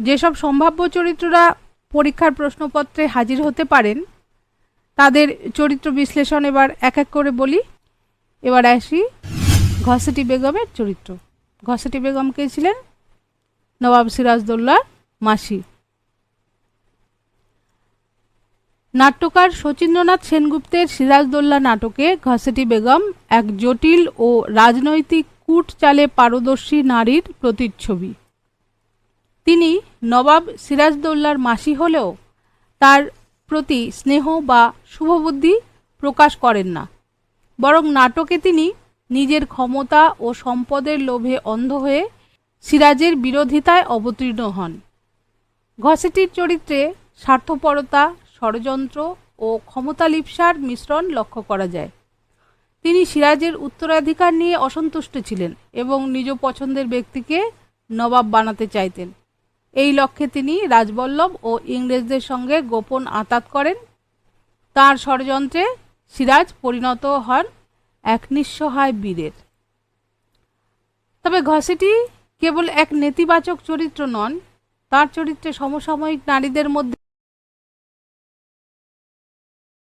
যেসব সম্ভাব্য চরিত্ররা পরীক্ষার প্রশ্নপত্রে হাজির হতে পারেন, তাদের চরিত্র বিশ্লেষণ এবার এক এক করে বলি। এবার আসি ঘসেটি বেগমের চরিত্র। ঘসেটি বেগম কে ছিলেন? নবাব সিরাজদৌল্লার মাসি। নাট্যকার শচীন্দ্রনাথ সেনগুপ্তের সিরাজদৌল্লা নাটকে ঘসেটি বেগম এক জটিল ও রাজনৈতিক কূট চালে পারদর্শী নারীর প্রতিচ্ছবি। নবাব সিরাজদৌল্লার মাসি হলেও তার প্রতি স্নেহ বা শুভবুদ্ধি প্রকাশ করেন না। বরং নাটকে তিনি নিজের ক্ষমতা ও সম্পদের লোভে অন্ধ হয়ে সিরাজের বিরোধিতায় অবতীর্ণ হন। ঘসেটির চরিত্রে স্বার্থপরতা, ষড়যন্ত্র ও ক্ষমতালিপ্সার মিশ্রণ লক্ষ্য করা যায়। তিনি সিরাজের উত্তরাধিকার নিয়ে অসন্তুষ্ট ছিলেন এবং নিজ পছন্দের ব্যক্তিকে নবাব বানাতে চাইতেন। এই লক্ষ্যে তিনি রাজবল্লভ ও ইংরেজদের সঙ্গে গোপন আতাত করেন। তার ষড়যন্ত্রে সিরাজ পরিণত হন এক নিঃসহায় বীরের। তবে ঘসেটি কেবল এক নেতিবাচক চরিত্র নন, তার চরিত্রে সমসাময়িক নারীদের মধ্যে